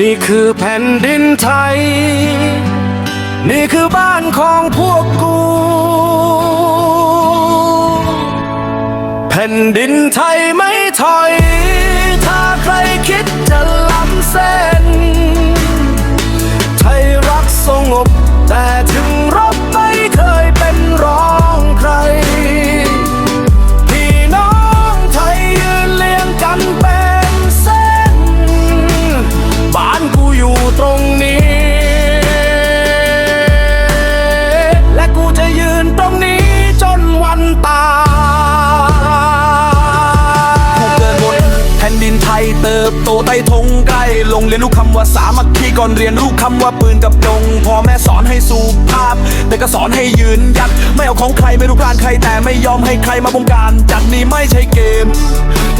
นี่คือแผ่นดินไทย นี่คือบ้านของพวกกู แผ่นดินไทยไม่ถอย ถ้าใครคิดจะล้ำเส้น เติบโตใต้ธงใกล้ลงเรียนรู้คำว่าสามัคคีก่อนเรียนรู้คำว่าปืนกับดงพ่อแม่สอนให้สูบภาพ แต่ก็สอนให้ยืนยัด ไม่เอาของใครไม่รู้พลานใครแต่ไม่ยอมให้ใครมาบงการ จัดนี่ไม่ใช่เกม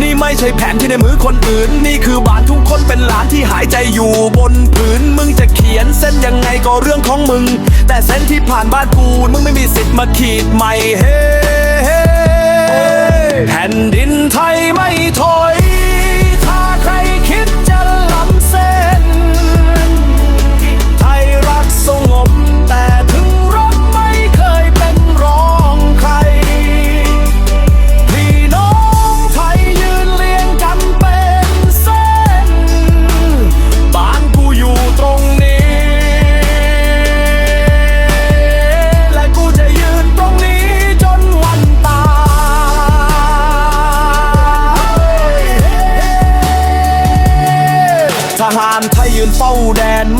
นี่ไม่ใช่แผนที่ในมือคนอื่น นี่คือบ้านทุกคนเป็นหลานที่หายใจอยู่บนผืนมึงจะเขียนเส้นยังไงก็เรื่องของมึง แต่เส้นที่ผ่านบ้านกูมึงไม่มีสิทธิ์มาขีดใหม่เฮ้แผ่นดินไทยไม่ถอ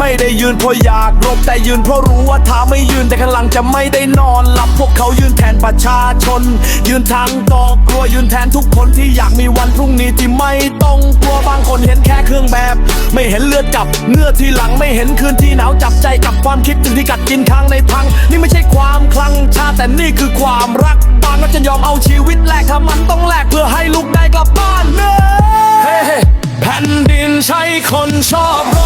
ไม่ได้ยืนเพราะอยากรบแต่ยืนเพราะรู้ว่าถ้าไม่ยืนแต่ข้างหลังจะไม่ได้นอนหลับพวกเขายืนแทนประชาชน ยืนทางกอกลัวยืนแทนทุกคนที่อยากมีวันพรุ่งนี้ที่ไม่ต้องกลัวบางคนเห็นแค่เครื่องแบบ ไม่เห็นเลือดกับเนื้อที่หลังไม่เห็นคืนที่หนาวจับใจกับความคิดถึงที่กัดกินค้างในพัง นี่ไม่ใช่ความคลั่งชาแต่นี่คือความรักบางก็จะยอมเอาชีวิตแลกถ้ามันต้องแลกเพื่อให้ลูกได้กลับบ้านเนอะแผ่นดินใช่คนชอบ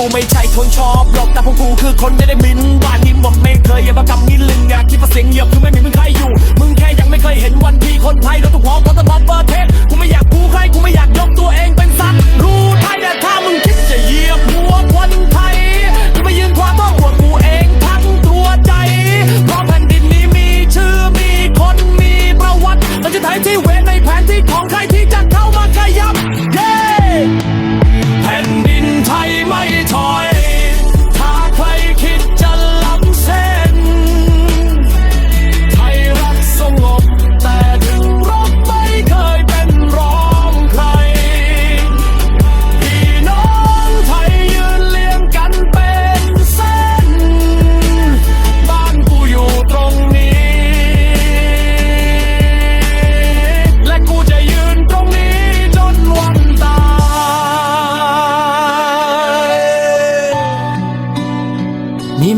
กูไม่ใช่คนชอบหรอกแต่พวกกูคือคนไม่ได้มินบ้านนี้ผมไม่เคยอย่ามากำมินลึงอยากคิดว่าเสียงเหยียบคือไม่มีมึงใครอยู่ มึงแค่ยังไม่เคยเห็นวันที่คนไทยโดนถูกหอม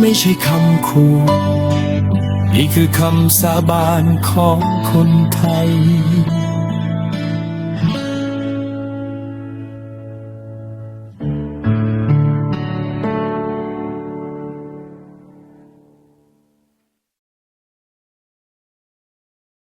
ไม่ใช่คำคู่นี่คือคำสาบานของคนไทย